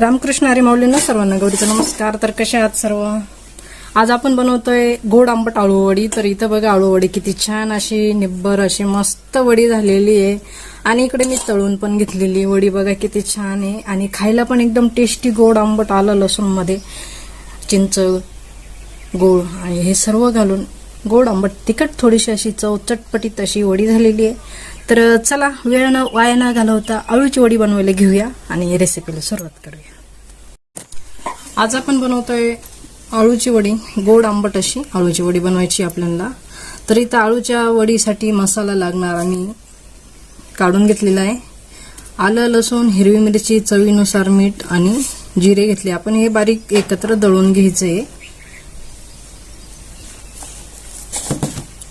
रामकृष्ण हरी माऊलींना सर्वांना गौरीचा नमस्कार. तर कसे आहात सर्व? आज आपण बनवतोय गोड आंबट आळू वडी. तर इथं बघा आळू वडी किती छान अशी निब्बर अशी मस्त वडी झालेली आहे. आणि इकडे मी तळून पण घेतलेली वडी बघा किती छान आहे. आणि खायला पण एकदम टेस्टी गोड आंबट आलं लसूणमध्ये. चिंच गोड आणि हे सर्व घालून गोड आंबट तिखट थोडीशी अशी चव चटपटीत अशी वडी झालेली आहे. तर चला वेळ न वाया न घालवता अळूची वडी बनवायला घेऊया आणि रेसिपीला सुरुवात करूया. आज आपण बनवतोय अळूची वडी गोड आंबट अशी अळूची वडी बनवायची आपल्याला. तर इथं अळूच्या वडीसाठी मसाला लागणार आम्ही काढून घेतलेला आहे. आलं लसूण हिरवी मिरची चवीनुसार मीठ आणि जिरे घेतले. आपण हे बारीक एकत्र दळून घ्यायचं आहे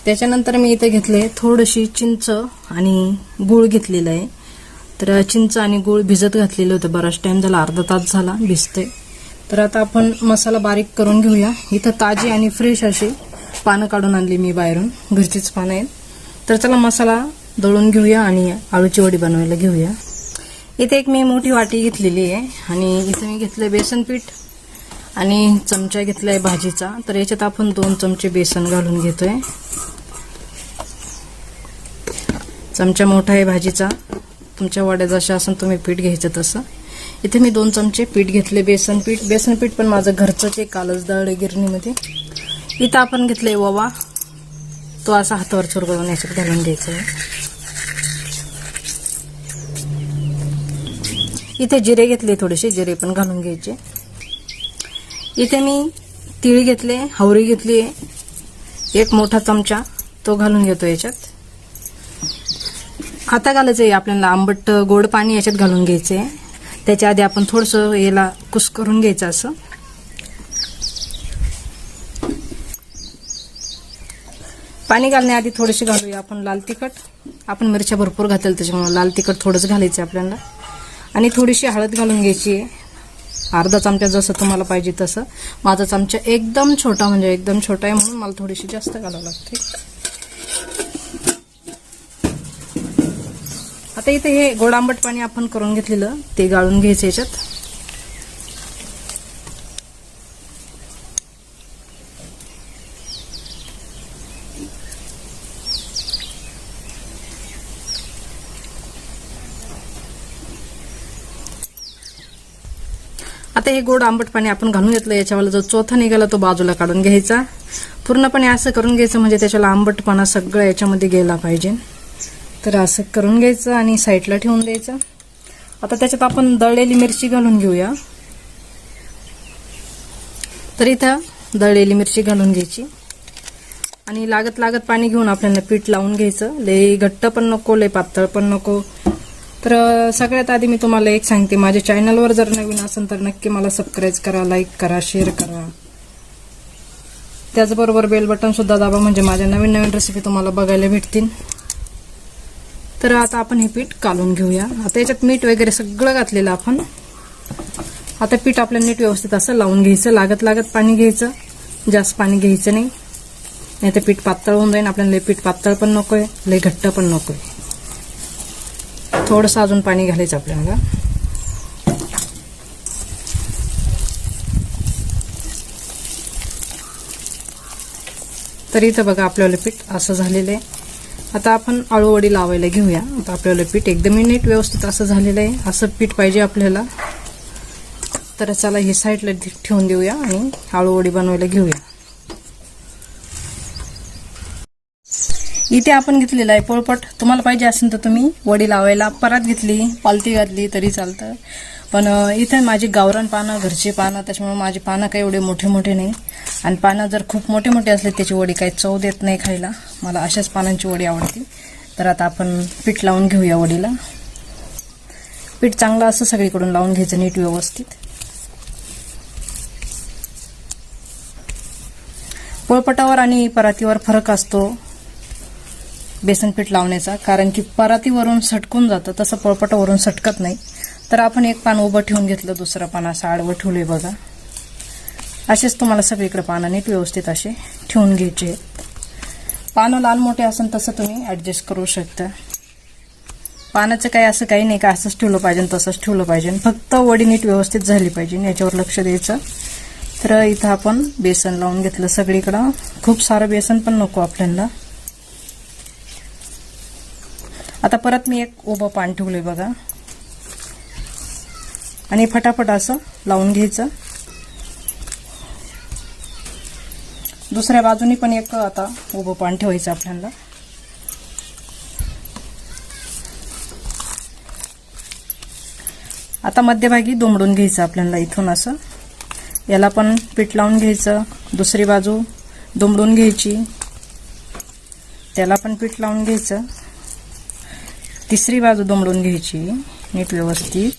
त्याच्यानंतर मी इथे घेतले थोडीशी चिंच आणि गूळ घेतलेलं आहे. तर चिंच आणि गूळ भिजत घातलेलं होतं. बराच टाइम झाला अर्धा तास झाला भिजते तर आता आपण मसाला बारीक करून घेऊया. इथं ताजी आणि फ्रेश अशी पानं काढून आणली मी बाहेरून. घरचीच पानं आहेत. तर चला मसाला दळून घेऊया आणि आळूची वडी बनवायला घेऊया. इथे एक मी मोठी वाटी घेतलेली आहे आणि इथे मी घेतलं बेसन पीठ आणि चमचा आहे भाजीचा. तर याच्यात आपण दोन चमचे बेसन घालून घेतोय. चमचा मोठा आहे भाजीचा. तुमच्या वड्या जशा असून तुम्ही पीठ घ्यायचं तसं. इथे मी दोन चमचे पीठ घेतले बेसन पीठ. बेसन पीठ पण माझं घरचंच आहे कालच दळ गिरणीमध्ये. इथं आपण घेतले ओवा. तो असा हातावर चुरगळून याच्यात घालून घ्यायचा आहे. इथे जिरे घेतले थोडेसे जिरे पण घालून घ्यायचे. इथे मी तीळ घेतले हवरी घेतली एक मोठा चमचा तो घालून घेतो याच्यात. आता घालायचं आहे आपल्याला आंबट गोड पाणी याच्यात घालून घ्यायचं. आहे त्याच्या आधी आपण थोडंसं याला कुस करून घ्यायचं असं. पाणी घालण्याआधी थोडेसे घालूया आपण लाल तिखट. आपण मिरच्या भरपूर घातल्या त्याच्यामुळे लाल तिखट थोडंच घालायचं आहे आपल्याला. आणि थोडीशी हळद घालून घ्यायची आहे. अर्धा चमचा जसं तुम्हाला पाहिजे तसं. माझा चमचा एकदम छोटा म्हणजे एकदम छोटा आहे म्हणून मला थोडीशी जास्त घालावं लागते. आता इथे हे गोड आंबट पाणी आपण करून घेतलेलं ते गाळून घ्यायचं याच्यात. आता हे गोड आंबट पाणी आपण घालून घेतलं याच्यावाला जो चौथा निघाला तो बाजूला काढून घ्यायचा. पूर्णपणे असं करून घ्यायचं म्हणजे त्याच्याला आंबटपणा सगळं याच्यामध्ये गेला पाहिजे. तर असं करून घ्यायचं आणि साईडला ठेवून द्यायचं. आता त्याच्यात आपण दळलेली मिरची घालून घेऊया. तर इथं दळलेली मिरची घालून घ्यायची. आणि लागत लागत पाणी घेऊन आपल्याला पीठ लावून घ्यायचं. लय घट्ट पण नको लय पातळ पण नको. तर सगळ्यात आधी मी तुम्हाला एक सांगते. माझ्या चॅनलवर जर नवीन असेल तर नक्की मला सबस्क्राईब करा लाईक करा शेअर करा. त्याचबरोबर बेल बटन सुद्धा दाबा म्हणजे माझ्या नवीन नवीन रेसिपी तुम्हाला बघायला भेटतील. तर आता आपण हे पीठ कालून घेऊया. आता याच्यात मीठ वगैरे सगळं घातलेलं आपण. आता पीठ आपल्याला नीट व्यवस्थित असं लावून घ्यायचं. लागत लागत पाणी घ्यायचं. जास्त पाणी घ्यायचं नाही. नाही तर पीठ पातळ होऊन जाईल आपल्याला लय पीठ पातळ पण नकोय लय घट्ट पण नकोय. थोडंसं अजून पाणी घालायचं आपल्याला. तर इथं बघा आपल्याला पीठ असं झालेलं आहे. आता आपण आळूवडी लावायला घेऊया. आता आपल्याला पीठ एकदम नीट व्यवस्थित असं झालेलं आहे. असं पीठ पाहिजे आपल्याला. तर चला हे साईडला ठेवून देऊया आणि आळूवडी बनवायला घेऊया. इथे आपण घेतलेलं आहे पोळपट. तुम्हाला पाहिजे असेल तर तुम्ही वडी लावायला परात घेतली पालती घातली तरी चालतं. पण इथे माझी गावरान पानं घरची पानं त्याच्यामुळे माझी पानं काही एवढे मोठे मोठे नाही. आणि पानं जर खूप मोठे मोठे असले त्याची वडी काही चव देत नाही खायला. मला अशाच पानांची वडी आवडते. तर आता आपण पीठ लावून घेऊया वडीला. पीठ चांगलं असं सगळीकडून लावून घ्यायचं नीट व्यवस्थित. पोळपटावर आणि परातीवर फरक असतो बेसन पीठ लावण्याचा. कारण की परातीवरून सटकून जातं. तसं पोळपटावरून सटकत नाही. तर आपण एक पान उभं ठेवून घेतलं दुसरं पान असं आडवं ठेवलंय बघा. असेच तुम्हाला सगळीकडे पानं नीट व्यवस्थित असे ठेवून घ्यायचे आहेत. पानं लाल मोठे असेल तसं तुम्ही ॲडजस्ट करू शकता. पानाचं काही असं काही नाही का असंच ठेवलं पाहिजे तसंच ठेवलं पाहिजे. फक्त वडी नीट व्यवस्थित झाली पाहिजे याच्यावर लक्ष द्यायचं. तर इथं आपण बेसन लावून घेतलं सगळीकडं. खूप सारं बेसन पण नको आपल्याला. आता परत मी एक उभं पान ठेवलं बघा. आणि फटाफट असं लावून घ्यायचं. दुसऱ्या बाजूनी पण एक आता उभं पान ठेवायचं आपल्याला. आता मध्यभागी दुमडून घ्यायचं आपल्याला इथून असं. याला पण पीठ लावून घ्यायचं. दुसरी बाजू दुमडून घ्यायची. त्याला पण पीठ लावून घ्यायचं. तिसरी बाजू दुमडून घ्यायची नीट व्यवस्थित.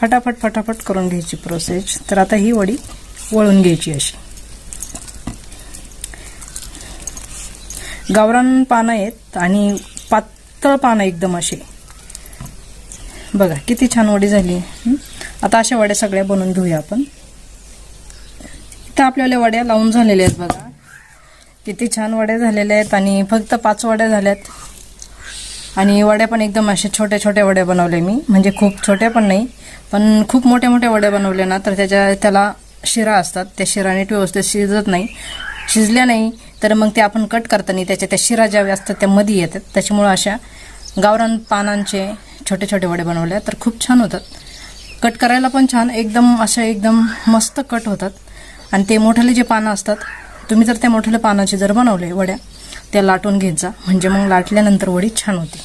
फटाफट फटाफट करून घ्यायची प्रोसेस तर आता ही वडी वळून घ्यायची अशी. गावरान पानं आहेत आणि पातळ पानं एकदम अशी बघा किती छान वडी झाली. आता अशा वड्या सगळ्या बनवून घेऊया आपण. इथं आपल्याला वड्या लावून झालेल्या आहेत बघा. किती छान वड्या झालेल्या आहेत आणि फक्त पाच वड्या झाल्यात. आणि वड्या पण एकदम असे छोट्या छोट्या वड्या बनवल्या मी. म्हणजे खूप छोट्या पण नाही पण खूप मोठ्या मोठ्या वड्या बनवल्या ना तर त्याच्या त्याला शिरा असतात. त्या शिरा नीट व्यवस्थित शिजत नाही. शिजल्या नाही तर मग ते आपण कट करताना त्याच्या त्या शिरा ज्या असतात त्या मध्ये येतात. त्याच्यामुळं अशा गावरान पानांचे छोटे छोटे वडे बनवल्या तर खूप छान होतात. कट करायला पण छान एकदम अशा एकदम मस्त कट होतात. आणि ते मोठेले जे पानं असतात तुम्ही जर त्या मोठ्याल्या पानाचे जर बनवले वड्या त्या लाटून घेत जा. म्हणजे मग लाटल्यानंतर वडी छान होते.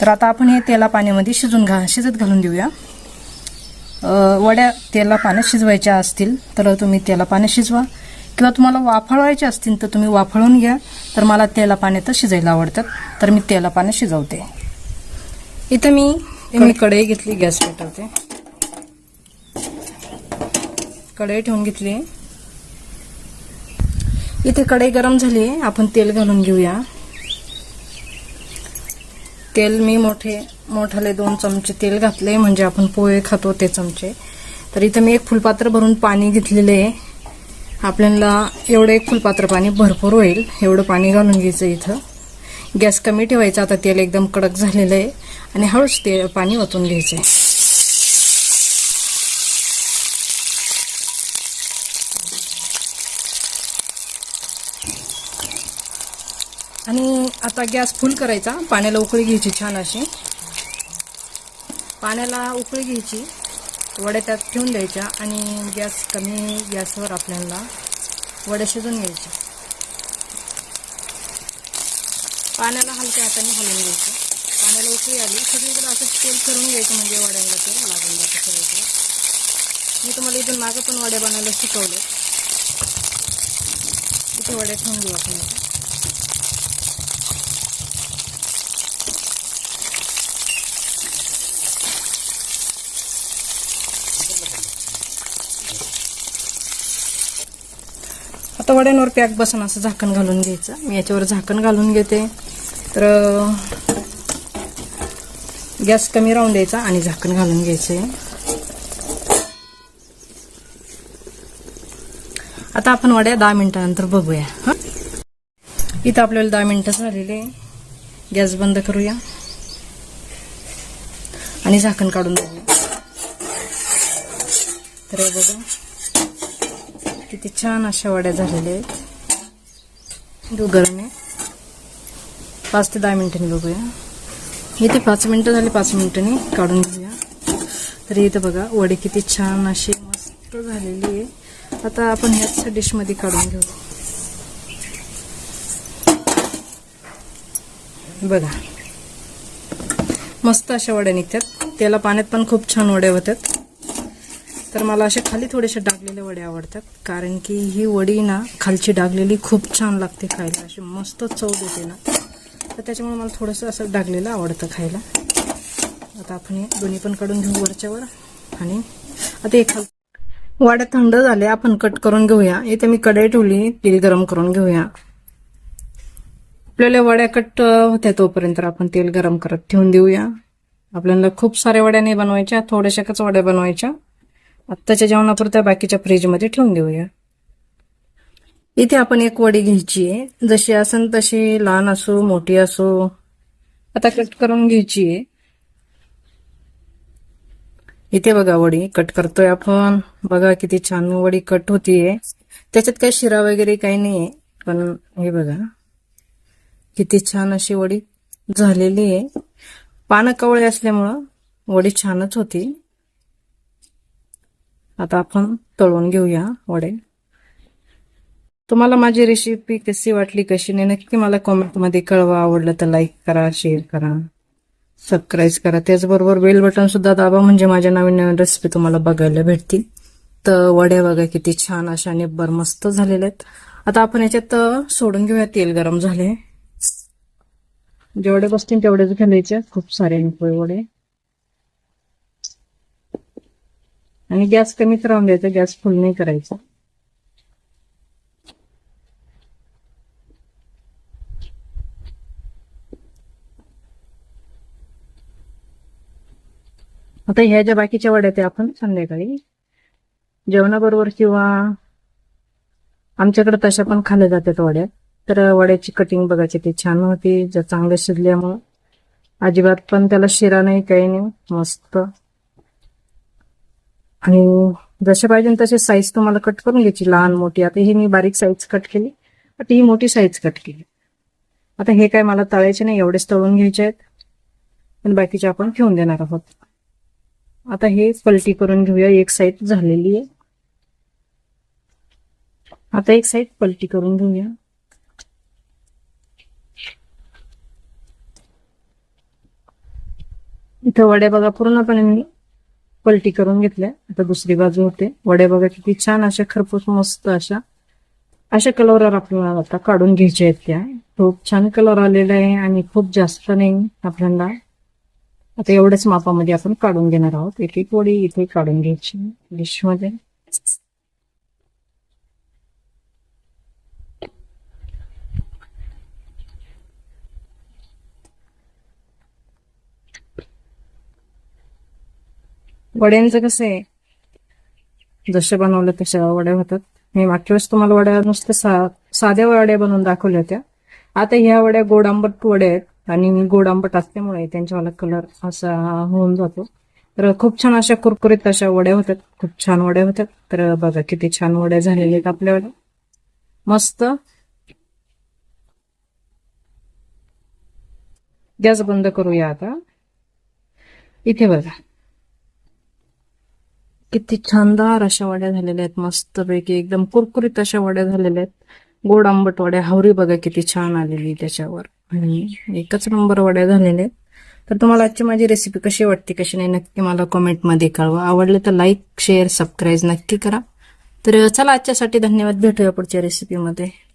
तर आता आपण हे तेला पाण्यामध्ये शिजून घा शिजत घालून देऊया. वड्या तेला पाण्यात शिजवायच्या असतील तर तुम्ही तेला पाण्यात शिजवा. किंवा तुम्हाला वाफळवायचे असतील तर तुम्ही वाफळून घ्या. तर मला तेला पाण्यातच शिजायला आवडतात. तर मी तेला पाण्यात शिजवते. इथं मी मी कढई घेतली गॅस पेटवते. कढई ठेवून घेतली. इथे कढई गरम झाली आहे. आपण तेल घालून घेऊया. तेल मी मोठे मोठाले दोन चमचे तेल घातले म्हणजे आपण पोहे खातो ते चमचे. तर इथं मी एक फुलपात्र भरून पाणी घेतलेलं आहे. आपल्याला एवढं एक फुलपात्र पाणी भरपूर होईल. एवढं पाणी घालून घ्यायचं इथं. गॅस कमी ठेवायचा. आता तेल एकदम कडक झालेलं आहे. आणि हळूच ते पाणी ओतून घ्यायचं आहे. आणि आता गॅस फुल करायचा. पाण्याला उकळी घ्यायची छान अशी. पाण्याला उकळी घ्यायची. वड्या त्यात ठेवून द्यायच्या आणि गॅस कमी गॅसवर आपल्याला वड्या शिजून घ्यायच्या. पाण्याला हलक्या हाताने हलवून घ्यायचं. पाण्याला उकळी आली सगळीकडे असं तेल करून घ्यायचं म्हणजे वड्यांना तेल लागून जातं सगळीकडे. मी तुम्हाला इथून मागं पण वड्या बनायला शिकवले. इथे वड्या ठेवून घेऊ आपण. इथे पॅक बसून असं झाकण घालून घ्यायचं. मी याच्यावर झाकण घालून घेते. तर गॅस कमी राहून द्यायचा आणि झाकण घालून घ्यायचे. आता आपण वड्या दहा मिनिटानंतर बघूया. हां? इथं आपल्याला दहा मिनिटं झालेले गॅस बंद करूया. आणि झाकण काढून जाऊया तर बघा. किती छान अशा वड्या झालेल्या आहेत. देऊ पाच ते दहा मिनिटांनी बघूया. इथे पाच मिनिटं झाली पाच मिनिटांनी काढून घेऊया. तर इथं बघा वडे किती छान अशी मस्त झालेली आहे आता आपण ह्याच डिशमध्ये काढून घेऊ. बघा. मस्त अशा वड्या निघतात. त्याला पाण्यात पण खूप छान वड्या होतात. तर मला असे खाली थोडेसे डागलेले वडे आवडतात. कारण की ही वडी ना खालची डागलेली खूप छान लागते खायला. अशी मस्त चव देते ना. तर त्याच्यामुळे मला थोडंसं असं डागलेलं आवडतं खायला. आता आपण हे दोन्ही पण काढून घेऊ वरच्यावर. आणि आता हे खाल वड्या थंड झाले आपण कट करून घेऊया. इथे मी कढई ठेवली तेल गरम करून घेऊया. आपल्याला वड्या कट होत्या तोपर्यंत आपण तेल गरम करत ठेवून देऊया. आपल्याला खूप साऱ्या वड्या नाही बनवायच्या थोड्याशाच वड्या बनवायच्या. आत्ताच्या जेवणापुरत्या बाकीच्या फ्रीजमध्ये ठेवून देऊया. इथे आपण एक वडी घ्यायची आहे. जशी असन तशी लहान असो मोठी असो आता कट करून घ्यायची आहे. इथे बघा वडी कट करतोय आपण. बघा किती छान वडी कट होतीये. त्याच्यात काही शिरा वगैरे काही नाहीये. पण हे बघा. किती छान अशी वडी झालेली आहे. पानं कवळे असल्यामुळं वडी छानच होती. आता आपण तळून घेऊया वडे. तुम्हाला माझी रेसिपी कशी वाटली कशी नाही नक्की मला कॉमेंटमध्ये कळवा. आवडलं तर लाईक करा शेअर करा सबस्क्राईब करा. त्याचबरोबर बेल बटन सुद्धा दाबा म्हणजे माझ्या नवीन नवीन रेसिपी तुम्हाला बघायला भेटतील. तर वड्या बघा किती छान अशा निब्बर मस्त झालेल्या आहेत. आता आपण याच्यात सोडून घेऊया. तेल गरम झाले जेवढे बसतील तेवढेच घालायचे. खूप सारे वडे. आणि गॅस कमीच राहून द्यायचा गॅस फुल नाही करायचा. आता ह्या ज्या बाकीच्या वड्या त्या आपण संध्याकाळी जेवणाबरोबर किंवा आमच्याकडे तशा पण खाल्ल्या जातात वड्या. तर वड्याची कटिंग बघायची ती छान होती. जर चांगलं शिजल्यामुळं अजिबात पण त्याला शिरा नाही काही नाही. मस्त. आणि जसे पाहिजे तसे साईज तुम्हाला कट करून घ्यायची. लहान मोठी. आता ही मी बारीक साईज कट केली. आता ही मोठी साईज कट केली. आता हे काय मला तळायचे नाही एवढेच तळून घ्यायचे आहेत. पण बाकीचे आपण ठेवून देणार आहोत. आता हे पलटी करून घेऊया. एक साईड झालेली आहे. आता एक साईड पलटी करून घेऊया. इथं वड्या बघा पूर्णपणे मी पलटी करून घेतल्या. आता दुसरी बाजू होते. वड्या बघा किती छान अशा खरपूस मस्त अशा. अशा कलरवर आपल्याला आता काढून घ्यायच्या आहेत त्या. खूप छान कलर आलेला आहे आणि खूप जास्त नाही आपल्याला. आता एवढ्याच मापामध्ये आपण काढून घेणार आहोत. एक एक वडी इथे काढून घ्यायची. डिश वड्यांचं कसं आहे? जसे बनवलं तशा वड्या होतात. मी मागच्या वेळेस तुम्हाला वड्या नुसत्या सा साध्या वड्या बनवून दाखवल्या होत्या. आता ह्या वड्या गोड आंबट वड्या आहेत आणि गोड आंबट असल्यामुळे त्यांच्यावाला कलर असा होऊन जातो. तर खूप छान अशा कुरकुरीत अशा वड्या होतात खूप छान वड्या होतात तर बघा किती छान वड्या झालेल्या आहेत आपल्या वड्या मस्त. गॅस बंद करूया आता. इथे बघा. किती छानदार अशा वड्या झालेल्या आहेत मस्तपैकी एकदम कुरकुरीत अशा वड्या झालेल्या आहेत. गोड आंबट वड्या हावरी बघा किती छान आलेली त्याच्यावर. आणि एकच नंबर वड्या झालेल्या आहेत. तर तुम्हाला आजची माझी रेसिपी कशी वाटते कशी नाही नक्की मला कमेंटमध्ये कळवा. आवडले तर लाईक शेअर सबस्क्राईब नक्की करा. तर चला आजच्यासाठी धन्यवाद. भेटूया पुढच्या रेसिपीमध्ये